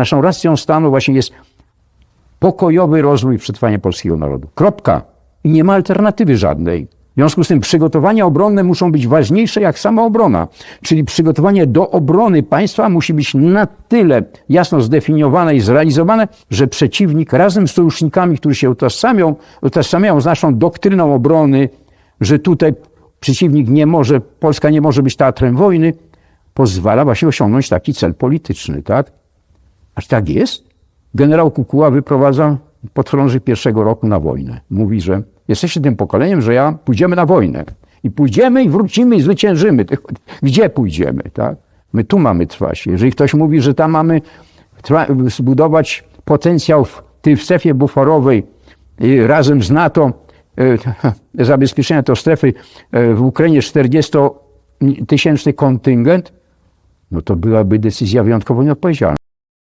naszą racją stanu właśnie jest pokojowy rozwój przetrwanie polskiego narodu. Kropka. I nie ma alternatywy żadnej. W związku z tym przygotowania obronne muszą być ważniejsze jak sama obrona. Czyli przygotowanie do obrony państwa musi być na tyle jasno zdefiniowane i zrealizowane, że przeciwnik razem z sojusznikami, którzy się utożsamią, utożsamiają z naszą doktryną obrony, że tutaj przeciwnik nie może, Polska nie może być teatrem wojny, pozwala właśnie osiągnąć taki cel polityczny, tak? Aż tak jest? Generał Kukuła wyprowadza podchorąży pierwszego roku na wojnę. Mówi, że jesteście tym pokoleniem, że ja pójdziemy na wojnę. I pójdziemy i wrócimy i zwyciężymy. Gdzie pójdziemy, tak? My tu mamy trwać. Jeżeli ktoś mówi, że tam mamy zbudować potencjał w tej strefie buforowej i razem z NATO e, zabezpieczenia tej strefy e, w Ukrainie 40-tysięczny kontyngent, no to byłaby decyzja wyjątkowo nieodpowiedzialna.